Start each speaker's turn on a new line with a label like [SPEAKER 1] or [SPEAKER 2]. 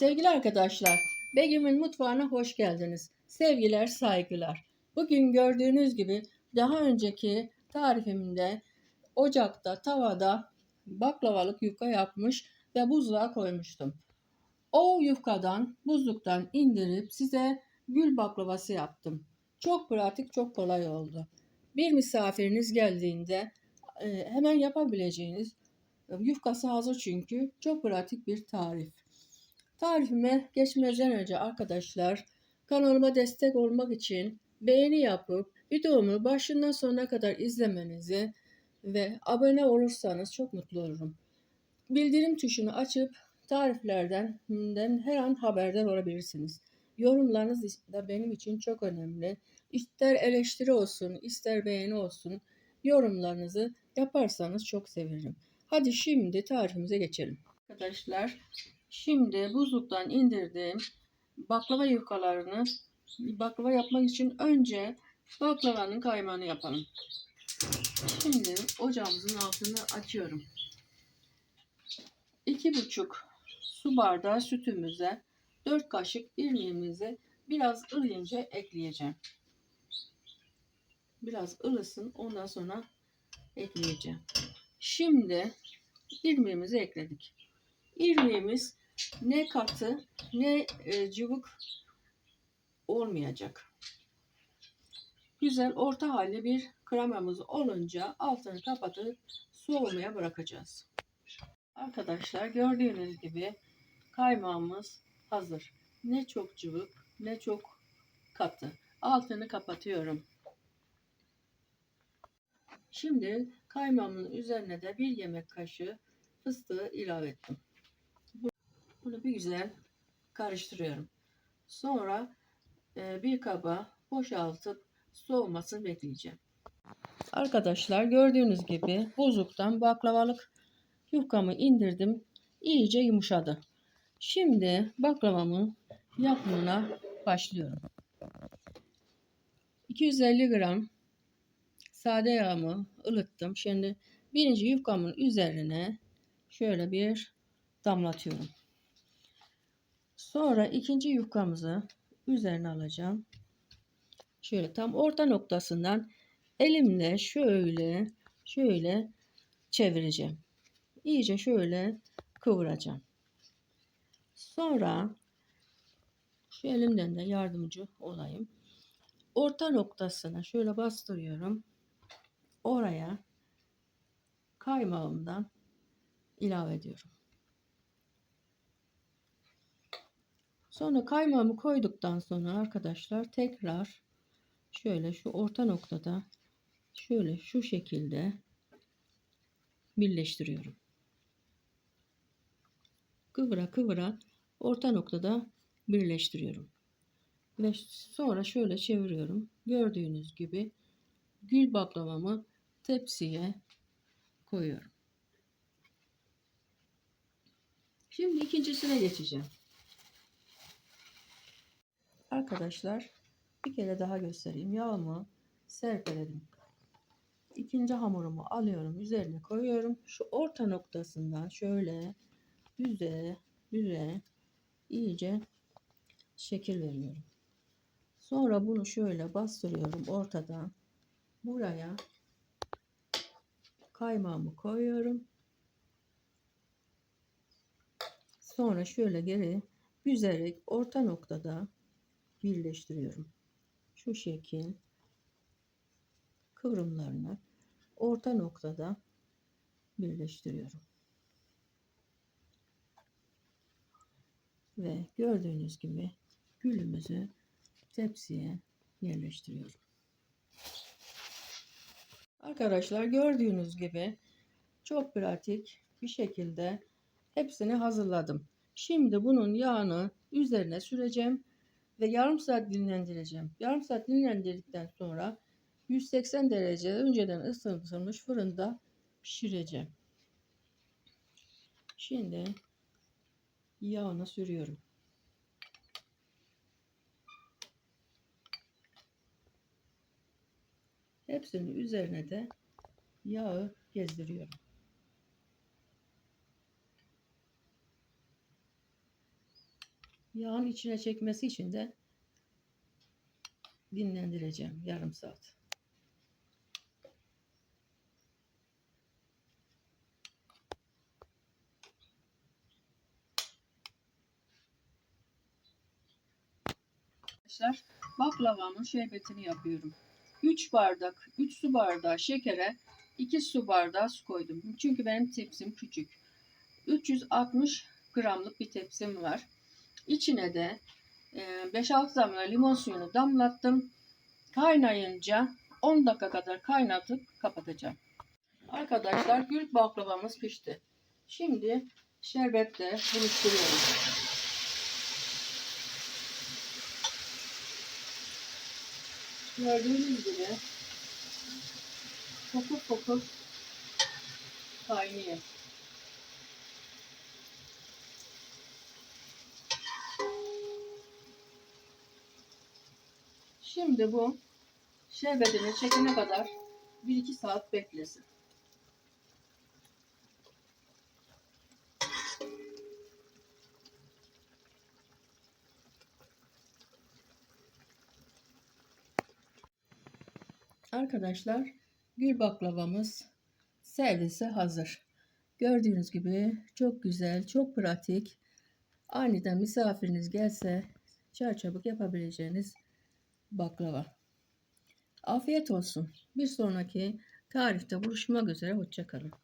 [SPEAKER 1] Sevgili arkadaşlar, Begüm'ün mutfağına hoş geldiniz. Sevgiler, saygılar. Bugün gördüğünüz gibi daha önceki tarifimde ocakta, tavada baklavalık yufka yapmış ve buzluğa koymuştum. O yufkadan, buzluktan indirip size gül baklavası yaptım. Çok pratik, çok kolay oldu. Bir misafiriniz geldiğinde e, hemen yapabileceğiniz yufkası hazır çünkü çok pratik bir tarif. Tarifime geçmeden önce arkadaşlar kanalıma destek olmak için beğeni yapıp videomu başından sonuna kadar izlemenizi ve abone olursanız çok mutlu olurum. Bildirim tuşunu açıp tariflerden her an haberdar olabilirsiniz. Yorumlarınız da benim için çok önemli. İster eleştiri olsun, ister beğeni olsun yorumlarınızı yaparsanız çok sevinirim. Hadi şimdi tarifimize geçelim. Arkadaşlar şimdi buzluktan indirdiğim baklava yufkalarını baklava yapmak için önce baklavanın kaymağını yapalım. Şimdi ocağımızın altını açıyorum. 2,5 su bardağı sütümüze 4 kaşık irmiğimizi biraz ılıyınca ekleyeceğim. Biraz ılısın ondan sonra ekleyeceğim. Şimdi irmiğimizi ekledik. İrmiğimiz ne katı ne e, cıvık olmayacak. Güzel orta halli bir kremamız olunca altını kapatıp soğumaya bırakacağız. Arkadaşlar gördüğünüz gibi kaymağımız hazır. Ne çok cıvık ne çok katı. Altını kapatıyorum. Şimdi kaymağımın üzerine de bir yemek kaşığı fıstığı ilave ettim. Bunu bir güzel karıştırıyorum. Sonra e, bir kaba boşaltıp soğumasını bekleyeceğim. Arkadaşlar gördüğünüz gibi buzluktan baklavalık yufkamı indirdim. İyice yumuşadı. Şimdi baklavamın yapımına başlıyorum. 250 gram sade yağımı ılıttım. Şimdi birinci yufkamın üzerine şöyle bir damlatıyorum. Sonra ikinci yufkamızı üzerine alacağım. Şöyle tam orta noktasından elimle şöyle şöyle çevireceğim. İyice şöyle kıvıracağım. Sonra şu elimden de yardımcı olayım. Orta noktasına şöyle bastırıyorum. Oraya kaymağımdan ilave ediyorum. Sonra kaymağımı koyduktan sonra arkadaşlar tekrar şöyle şu orta noktada şöyle şu şekilde birleştiriyorum. Kıvıra kıvıra orta noktada birleştiriyorum. Ve sonra şöyle çeviriyorum. Gördüğünüz gibi gül baklavamı tepsiye koyuyorum. Şimdi ikincisine geçeceğim. Arkadaşlar bir kere daha göstereyim. Yağımı serpeledim. İkinci hamurumu alıyorum. Üzerine koyuyorum. Şu orta noktasından şöyle düze düze iyice şekil veriyorum. Sonra bunu şöyle bastırıyorum ortadan. Buraya kaymağımı koyuyorum. Sonra şöyle geri büzerek orta noktada birleştiriyorum. Şu şekil kıvrımlarını orta noktada birleştiriyorum. Ve gördüğünüz gibi gülümüzü tepsiye yerleştiriyorum. Arkadaşlar gördüğünüz gibi çok pratik bir şekilde hepsini hazırladım. Şimdi bunun yağını üzerine süreceğim ve yarım saat dinlendireceğim. Yarım saat dinlendirdikten sonra 180 derece önceden ısıtılmış fırında pişireceğim. Şimdi yağını sürüyorum. Hepsinin üzerine de yağı gezdiriyorum. Yağın içine çekmesi için de dinlendireceğim yarım saat. Arkadaşlar baklavamın şerbetini yapıyorum. 3 bardak, 3 su bardağı şekere 2 su bardağı su koydum. Çünkü benim tepsim küçük. 360 gramlık bir tepsim var. İçine de e, 5-6 damla limon suyunu damlattım. Kaynayınca 10 dakika kadar kaynatıp kapatacağım. Arkadaşlar gül baklavamız pişti. Şimdi şerbetle buluşturuyorum. Gördüğünüz gibi fokur fokur kaynıyor. Şimdi bu şerbetini çekene kadar 1-2 saat beklesin. Arkadaşlar gül baklavamız servise hazır. Gördüğünüz gibi çok güzel, çok pratik. Aniden misafiriniz gelse çarçabuk yapabileceğiniz baklava. Afiyet olsun. Bir sonraki tarifte buluşmak üzere. Hoşçakalın.